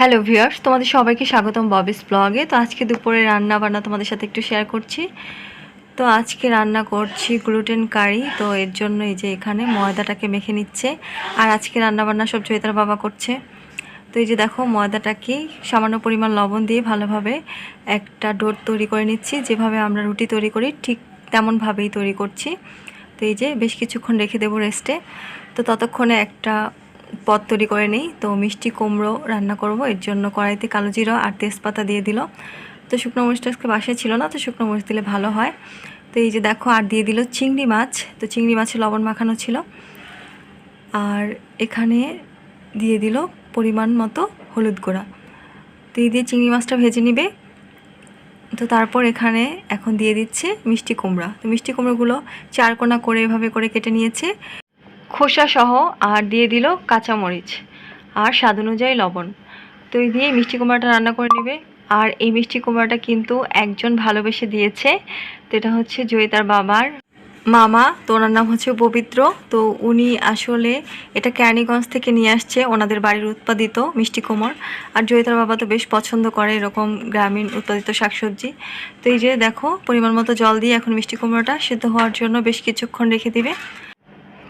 Hello viewers তোমাদের সবাইকে স্বাগতম ববিস ব্লগে। তো আজকে দুপুরে রান্না বান্না তোমাদের সাথে একটু শেয়ার করছি। তো আজকে রান্না করছি গ্লুটেন কারি তো এর জন্য এই যে এখানে ময়দাটাকে মেখে নিচ্ছে। আর আজকে রান্না বান্না সব জয়িতার বাবা করছে। তো এই যে দেখো, ময়দাটাকে সামান্য পরিমাণ লবণ দিয়ে ভালোভাবে একটা ডোর তৈরি করে নিচ্ছি। যেভাবে আমরা রুটি তৈরি করি, ঠিক তেমনভাবেই তৈরি করছি। তো এই যে বেশ কিছুক্ষণ রেখে দেবো রেস্টে তো ততক্ষণে একটা পদ তৈরি করে নিই। তো মিষ্টি কুমড়ো রান্না করব। এর জন্য কড়াইতে কালো জিরা আর তেজপাতা দিয়ে দিল। তো শুকনো মরিচটা আজকে বাসায় ছিল না, তো শুকনো মরিচ দিলে ভালো হয়। তো এই যে দেখো, আর দিয়ে দিল চিংড়ি মাছ। তো চিংড়ি মাছে লবণ মাখানো ছিল। আর এখানে দিয়ে দিল পরিমাণ মতো হলুদ গুঁড়া। তো এই দিয়ে চিংড়ি মাছটা ভেজে নিবে। তো তারপর এখানে এখন দিয়ে দিচ্ছে মিষ্টি কুমড়া। তো মিষ্টি কুমড়োগুলো চার কোনা করে এভাবে করে কেটে নিয়েছে। খোসা সহ আর দিয়ে দিল কাঁচামরিচ আর স্বাদ অনুযায়ী লবণ। তো এই দিয়ে মিষ্টি কুমড়াটা রান্না করে নেবে। আর এই মিষ্টি কুমড়াটা কিন্তু একজন ভালোবেসে দিয়েছে। তো এটা হচ্ছে জয়িতার বাবার মামা। তো ওনার নাম হচ্ছে পবিত্র। তো উনি আসলে এটা ক্যানিগঞ্জ থেকে নিয়ে আসছে ওনাদের বাড়ির উৎপাদিত মিষ্টি কুমড়। আর জয়িতার বাবা তো বেশ পছন্দ করে এরকম গ্রামীণ উৎপাদিত শাকসবজি। তো এই যে দেখো, পরিমাণ মতো জল দিয়ে এখন মিষ্টি কুমড়োটা সিদ্ধ হওয়ার জন্য বেশ কিছুক্ষণ রেখে দিবে।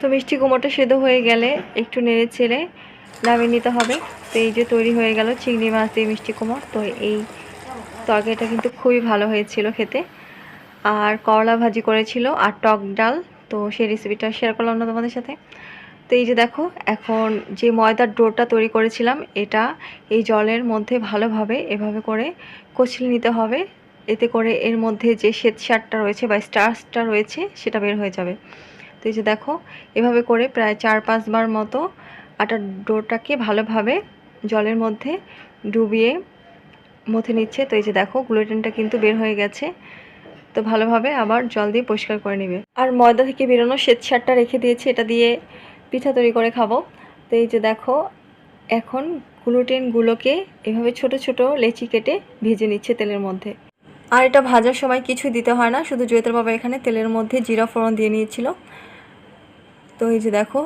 তো মিষ্টি কুমড়োটা সেদ্ধ হয়ে গেলে একটু নেড়ে চেড়ে নামিয়ে নিতে হবে। তো এই যে তৈরি হয়ে গেল চিংড়ি মাছ দিয়ে মিষ্টি কুমড়। তো এই তরকারিটা কিন্তু খুবই ভালো হয়েছিল খেতে। আর করলা ভাজি করেছিল আর টক ডাল। তো সেই রেসিপিটা শেয়ার করলাম না তোমাদের সাথে। তো এই যে দেখো, এখন যে ময়দার ডোরটা তৈরি করেছিলাম, এটা এই জলের মধ্যে ভালোভাবে এভাবে করে কচলে নিতে হবে। এতে করে এর মধ্যে যে শ্বেত সারটা রয়েছে বা স্টার্চটা রয়েছে, সেটা বের হয়ে যাবে। তো এই যে দেখো, এভাবে করে প্রায় চার পাঁচবার মতো আটার ডোটাকে ভালোভাবে জলের মধ্যে ডুবিয়ে মথে নিচ্ছে। তো এই যে দেখো, গ্লুটেনটা কিন্তু বের হয়ে গেছে। তো ভালোভাবে আবার জল দিয়ে পরিষ্কার করে নেবে। আর ময়দা থেকে বেরোনো শ্বেত সারটা রেখে দিয়েছি, এটা দিয়ে পিঠা তৈরি করে খাব। তো এই যে দেখো, এখন গ্লুটেনগুলোকে এভাবে ছোট ছোট লেচি কেটে ভেজে নিচ্ছে তেলের মধ্যে। আর এটা ভাজার সময় কিছুই দিতে হয় না, শুধু জয়িতার বাবা এখানে তেলের মধ্যে জিরা ফোড়ন দিয়ে নিয়েছিল। তো এই যে দেখো,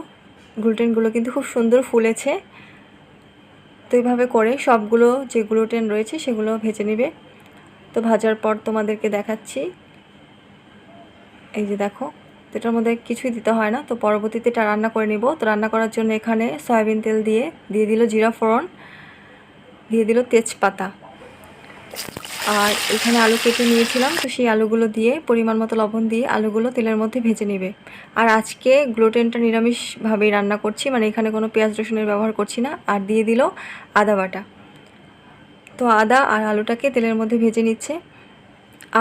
গ্লুটেনগুলো কিন্তু খুব সুন্দর ফুলেছে। তো এইভাবে করে সবগুলো যে গ্লুটেন রয়েছে সেগুলো ভেজে নেবে। তো ভাজার পর তোমাদেরকে দেখাচ্ছি। এই যে দেখো, তো এটার মধ্যে কিছুই দিতে হয় না। তো পরবর্তীতে এটা রান্না করে নিব। তো রান্না করার জন্য এখানে সয়াবিন তেল দিয়ে দিয়ে দিল জিরা ফোড়ন, দিয়ে দিল তেজপাতা। আর এখানে আলু কেটে নিয়েছিলাম, তো সেই আলুগুলো দিয়ে, পরিমাণ মতো লবণ দিয়ে আলুগুলো তেলের মধ্যে ভেজে নেবে। আর আজকে গ্লুটেনটা নিরামিষভাবেই রান্না করছি মানে এখানে কোনো পেঁয়াজ রসুনের ব্যবহার করছি না, আর দিয়ে দিল আদা বাটা। তো আদা আর আলুটাকে তেলের মধ্যে ভেজে নিচ্ছে।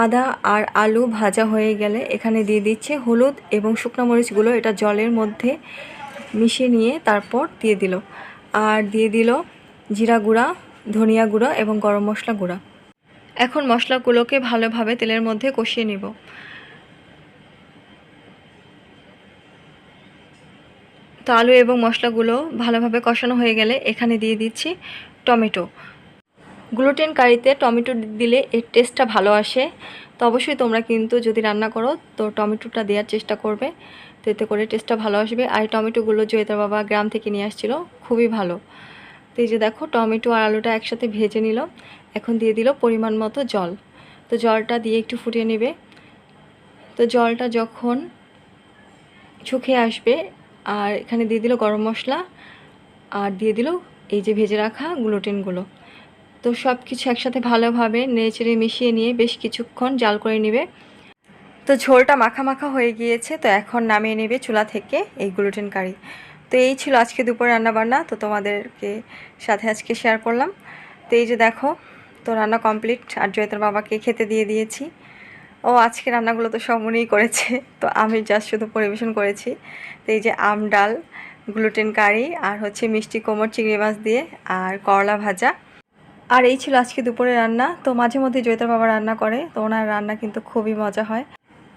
আদা আর আলু ভাজা হয়ে গেলে এখানে দিয়ে দিচ্ছে হলুদ এবং শুকনো মরিচগুলো, এটা জলের মধ্যে মিশিয়ে নিয়ে তারপর দিয়ে দিল। আর দিয়ে দিল জিরা গুঁড়া, ধনিয়া গুঁড়া এবং গরম মশলা গুঁড়া। এখন মশলাগুলোকে ভালোভাবে তেলের মধ্যে কষিয়ে নিব। তো আলু এবং মশলাগুলো ভালোভাবে কষানো হয়ে গেলে এখানে দিয়ে দিচ্ছি টমেটো। গ্লুটেন কারিতে টমেটো দিলে এর টেস্টটা ভালো আসে। তো অবশ্যই তোমরা কিন্তু যদি রান্না করো, তো টমেটোটা দেওয়ার চেষ্টা করবে। তো এতে করে টেস্টটা ভালো আসবে। আর টমেটোগুলো জয়িতার বাবা গ্রাম থেকে নিয়ে আসছিল, খুবই ভালো। তো এই যে দেখো, টমেটো আর আলুটা একসাথে ভেজে নিল। এখন দিয়ে দিল পরিমাণ মতো জল। তো জলটা দিয়ে একটু ফুটিয়ে নেবে। তো জলটা যখন শুকিয়ে আসবে, আর এখানে দিয়ে দিল গরম মশলা, আর দিয়ে দিল এই যে ভেজে রাখা গ্লুটেনগুলো। তো সব কিছু একসাথে ভালোভাবে নেড়েচেড়ে মিশিয়ে নিয়ে বেশ কিছুক্ষণ জাল করে নেবে। তো ঝোলটা মাখা মাখা হয়ে গিয়েছে, তো এখন নামিয়ে নেবে চুলা থেকে এই গ্লুটেন কারি। তো এই ছিল আজকে দুপুরে রান্নাবান্না, তো তোমাদেরকে সাথে আজকে শেয়ার করলাম। তো এই যে দেখো, তো রান্না কমপ্লিট আর জয়তার বাবাকে খেতে দিয়ে দিয়েছি। ও আজকে রান্নাগুলো তো সমনেই করেছে, তো আমি জাস্ট শুধু পরিবেশন করেছি। তো এই যে আম ডাল গ্লুটেন কারি আর হচ্ছে মিষ্টি কোমর চিংড়ি মাছ দিয়ে, আর করলা ভাজা। আর এই ছিল আজকে দুপুরে রান্না, তো মাঝে মধ্যে জয়তার বাবা রান্না করে, তো ওনার রান্না কিন্তু খুবই মজা হয়।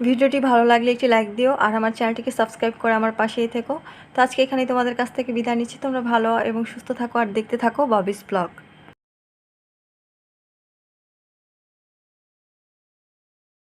ভিডিওটি ভালো লাগলে একটি লাইক দিও আর আমার চ্যানেলটিকে সাবস্ক্রাইব করে আমার পাশেই থেকো। তো আজকে এখানেই তোমাদের কাছ থেকে বিদায় নিচ্ছি। তোমরা ভালো এবং সুস্থ থাকো আর দেখতে থাকো ববিস ব্লগ।